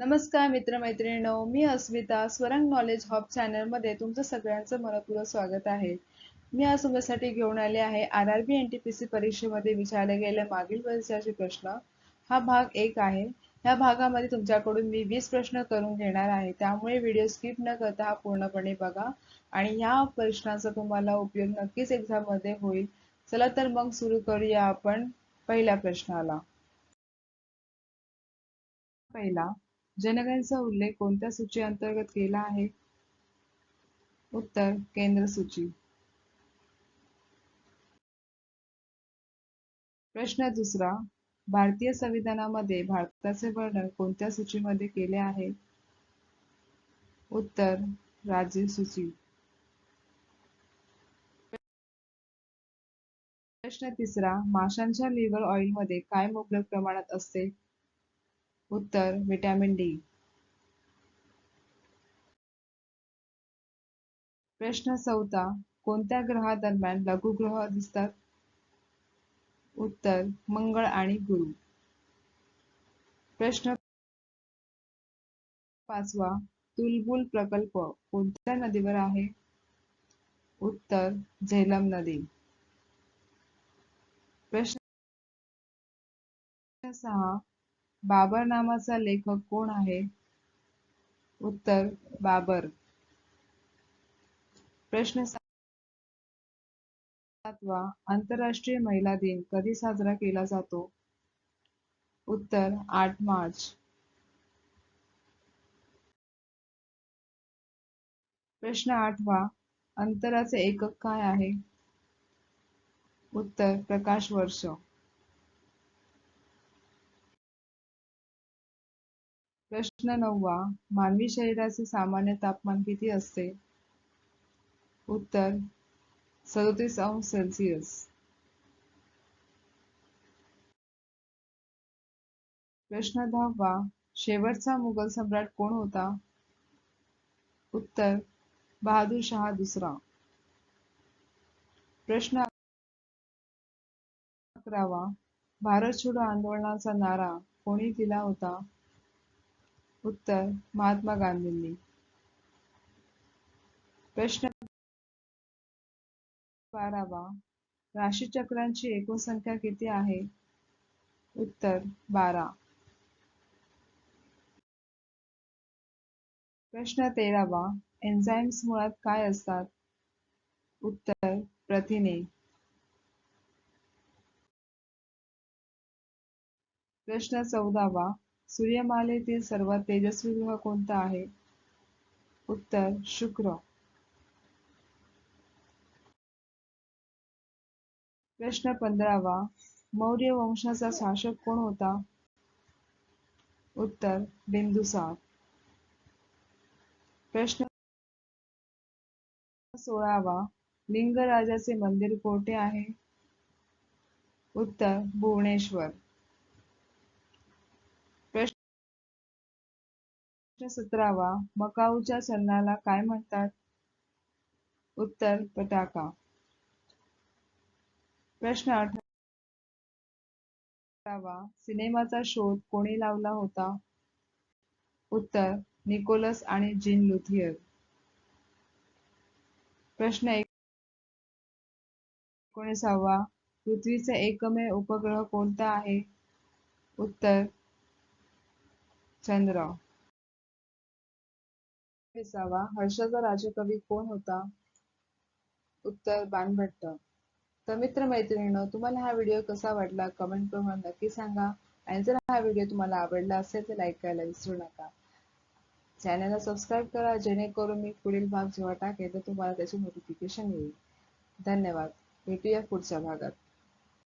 नमस्कार मित्रमैत्रिणींनो. मी अस्मिता स्वरंग knowledge hub चॅनलमध्ये तुमचं सगळ्यांचं मनपूर्वक स्वागत आहे. मी आज तुमच्यासाठी घेऊन आले आहे R R B N T P C परीक्षेमध्ये विचारले गेले मागील वर्षाचे प्रश्न. हा भाग एक आहे. ह्या भागामध्ये तुमच्याकडून मी वीस प्रश्न करून घेणार आहे. त्यामुळे व्हिडिओ स्किप न करता हा पूर्णपणे बघा आणि ह्या प्रश्नाचा तुम्हाला उपयोग नक्कीच एक्झाममध्ये होईल. चला तर मग सुरू करूया आपण पहिल्या प्रश्नाला. पहिला जनगणचा उल्लेख कोणत्या सूची अंतर्गत केला आहे? उत्तर केंद्र सूची. प्रश्न दुसरा भारतीय संविधानामध्ये भारताचे वर्णन कोणत्या सूचीमध्ये केले आहे? उत्तर राज्य सूची. प्रश्न तिसरा माशांच्या लिव्हर ऑइलमध्ये काय मुबलक प्रमाणात असते? उत्तर विटॅमिन डी प्रश्न चौथा कोणत्या ग्रहादरम्यान लघुग्रह दिसतात? उत्तर मंगळ आणि गुरु. प्रश्न पाचवा तुलबुल प्रकल्प कोणत्या नदीवर आहे? उत्तर झेलम नदी. प्रश्न सहा बाबर नावाचा लेखक कोण आहे? उत्तर बाबर. प्रश्न सातवा आंतरराष्ट्रीय महिला दिन कधी साजरा केला जातो? उत्तर आठ मार्च. प्रश्न आठवा अंतराचे एकक काय आहे? उत्तर प्रकाश वर्ष. प्रश्न नववा मानवी शरीराचे सामान्य तापमान किती असते? उत्तर सदोतीस अंश सेल्सिअस. प्रश्न दहावा शेवटचा मुघल सम्राट कोण होता? उत्तर बहादूर शहा दुसरा. प्रश्न अकरावा भारत छोडो आंदोलनाचा नारा कोणी दिला होता? उत्तर महात्मा गांधींनी. प्रश्न बारावा राशीचक्रांची एकूण संख्या किती आहे? उत्तर बारा. प्रश्न तेरावा एन्झाईम्स मुळात काय असतात? उत्तर प्रथिने. प्रश्न चौदावा सूर्यमालेतील सर्वात तेजस्वी ग्रह कोणता आहे? उत्तर शुक्र. प्रश्न पंधरावा. मौर्य वंशाचा शासक कोण होता? उत्तर बिंदुसार प्रश्न सोळावा. लिंगराजाचे मंदिर कोठे आहे? उत्तर भुवनेश्वर. अष्टसत्रावा मकाऊच्या सणाला काय म्हणतात? उत्तर पटाका. प्रश्न अठरावा सिनेमाचा शोध कोणी लावला होता? उत्तर निकोलस आणि जिन लुथियर. प्रश्न एकोणीसावा पृथ्वीचा एकमेव उपग्रह कोणता आहे? उत्तर चंद्र. विसावा हर्षाचा राजकवी कोण होता? उत्तर बाणभट्ट. तर मित्र मैत्रिणींनो तुम्हाला हा व्हिडिओ कसा वाटला? कमेंट करून नक्की सांगा. आणि जर हा व्हिडिओ तुम्हाला आवडला असेल तर लाईक करायला विसरू नका. चॅनलला सबस्क्राईब करा जेणेकरून मी पुढील भाग जेव्हा टाकेल तर तुम्हाला त्याचे नोटिफिकेशन येईल. धन्यवाद. भेटूया पुढच्या भागात.